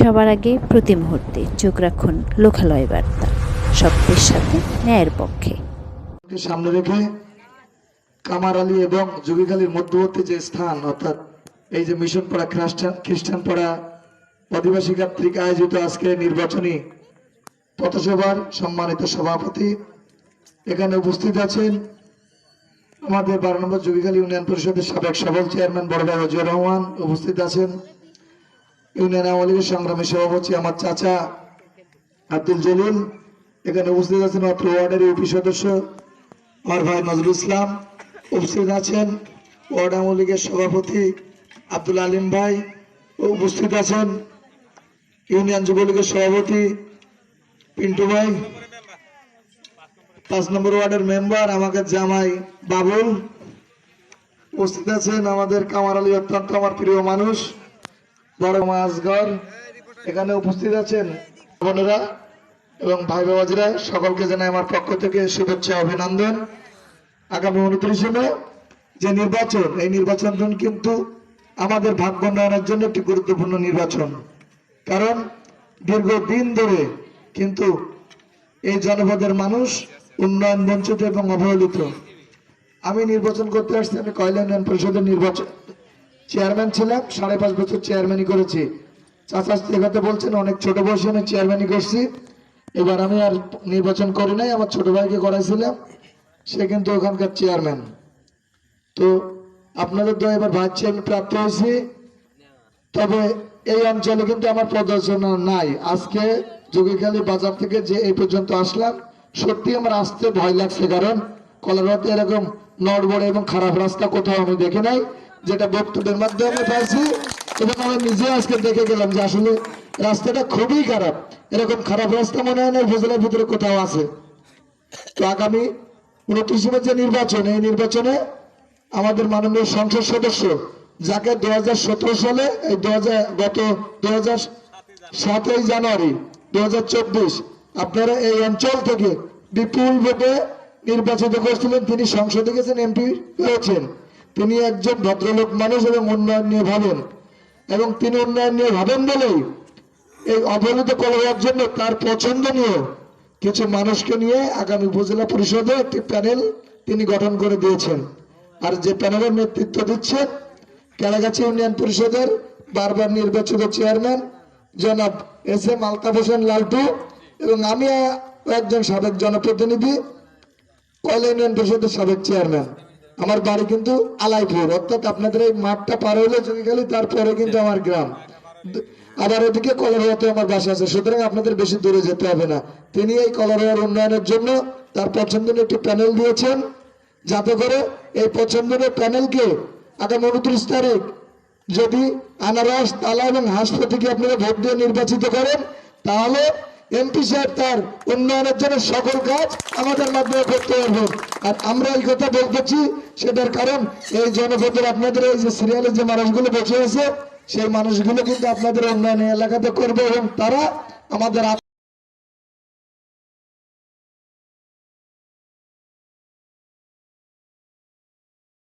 সবার আগে প্রতি মুহূর্তে চোখ রাখুন লোকালয় বার্তা। সত্যের সাথে ন্যায়ের পক্ষে। সামনে রেখে কামার আলী এবং যোগীখালীর মধ্যবর্তী যে স্থান, অর্থাৎ এই যে মিশন পাড়া খ্রিস্টান খ্রিস্টান পাড়া আদিবাসী কর্তৃক আয়োজিত আজকে নির্বাচনী পথসভার সম্মানিত সভাপতি এখানে উপস্থিত আছেন আমাদের বারো নম্বর যোগীখালী ইউনিয়ন পরিষদের সাবেক সফল চেয়ারম্যান বড় ভাই রহমান। উপস্থিত আছেন ইউনিয়ন আওয়ামী লীগের সংগ্রামী সভাপতি আমার চাচা আব্দুল জলিল, এখানে উপস্থিত আছেন অত্র ওয়ার্ডের ইউপি সদস্য আমার ভাই নজরুল ইসলাম, উপস্থিত আছেন ওয়ার্ড আওয়ামী লীগের সভাপতি আব্দুল আলিম ভাই উপস্থিত আছেন ইউনিয়ন যুবলীগের সভাপতি পিন্টু ভাই। পাঁচ নম্বর ওয়ার্ডের মেম্বার আমাকে জামাই বাবুল। উপস্থিত আছেন আমাদের কামার আলী অত্যন্ত আমার প্রিয় মানুষ। বড় মাছঘর এখানে উপস্থিত আছেন বোনেরা এবং ভাই বাবাজিরা, সকলকে জানাই আমার পক্ষ থেকে শুভেচ্ছা, অভিনন্দন। আগামী উনত্রিশে মে যে নির্বাচন, এই নির্বাচন কিন্তু আমাদের ভাগ্য উন্নয়নের জন্য একটি গুরুত্বপূর্ণ নির্বাচন। কারণ দীর্ঘদিন ধরে কিন্তু এই জনপদের মানুষ উন্নয়ন বঞ্চিত এবং অবহেলিত। আমি নির্বাচন করতে আসছি, আমি কয়লা উন্নয়ন পরিষদের নির্বাচন চেয়ারম্যান ছিলাম, সাড়ে পাঁচ বছর চেয়ারম্যানই করেছি। চাচা কথা বলছেন, অনেক ছোট বয়সে আমি চেয়ারম্যানই করছি। এবার আমি আর নির্বাচন করি নাই, আমার ছোট ভাইকে করাইছিলাম, সে কিন্তু ওখানকার চেয়ারম্যান। তো আপনাদের তো এবার ভাবছি, আমি প্রাপ্ত হয়েছি। তবে এই অঞ্চলে কিন্তু আমার প্রদর্শনা নাই। আজকে যোগীখালী বাজার থেকে যে এই পর্যন্ত আসলাম, সত্যি আমার আসতে ভয় লাগছে, কারণ কলারতে এরকম নড়বড়ে এবং খারাপ রাস্তা কোথাও আমি দেখি নাই। যেটা বক্তব্যের মাধ্যমে পাইছি, এবং আমি নিজে আজকে দেখে গেলাম যে আসলে রাস্তাটা খুবই খারাপ। এরকম খারাপ রাস্তা মনে হয় না, উপজেলার ভিতরে কোথাও আছে। তো আগামী উনত্রিশ যে নির্বাচন, এই নির্বাচনে আমাদের মাননীয় সংসদ সদস্য যাকে দু হাজার সতেরো সালে, এই দু গত দু সাতই জানুয়ারি, দু হাজার চব্বিশ, আপনারা এই অঞ্চল থেকে বিপুল ভোটে নির্বাচিত করেছিলেন। তিনি সংসদে গেছেন, এমপি হয়েছেন। তিনি একজন ভদ্রলোক মানুষ এবং উন্নয়ন নিয়ে ভাবেন। এবং তিনি উন্নয়ন নিয়ে ভাবেন বলেই এই অবহেলিত করার জন্য তার পছন্দ নিয়ে কিছু মানুষকে নিয়ে আগামী উপজেলা পরিষদে একটি প্যানেল তিনি গঠন করে দিয়েছেন। আর যে প্যানেলের নেতৃত্ব দিচ্ছেন কেলাগাছি ইউনিয়ন পরিষদের বারবার নির্বাচিত চেয়ারম্যান জনাব এস এম আলতাফ হোসেন লালটু এবং আমি একজন সাবেক জনপ্রতিনিধি কয়লা ইউনিয়ন পরিষদের সাবেক চেয়ারম্যান। আমার বাড়ি কিন্তু আলাইপুর অর্থাৎ আপনাদের এই মাঠটা পার হলে জমিখালি তারপরে কিন্তু আমার গ্রাম। আবার ওদিকে কলরোয়াতে আমার বাসা আছে সুতরাং আপনাদের বেশি দূরে যেতে হবে না। তিনি এই কলরোয়ার উন্নয়নের জন্য তার পছন্দের একটি প্যানেল দিয়েছেন যাতে করে এই পছন্দের প্যানেলকে আগামী উনত্রিশ তারিখ যদি আনারস তালা এবং হাসপাতালকে আপনারা ভোট দিয়ে নির্বাচিত করেন তাহলে এমপি সাহেব তার উন্নয়নের জন্য সকল কাজ আমাদের মাধ্যমে করতে পারব আর আমরা এই কথা বলতেছি, সেটার কারণ এই জনপদের আপনাদের এই যে সিরিয়ালের যে মানুষগুলো বসে আছে, সেই মানুষগুলো কিন্তু আপনাদের উন্নয়ন এলাকাতে করবে এবং তারা আমাদের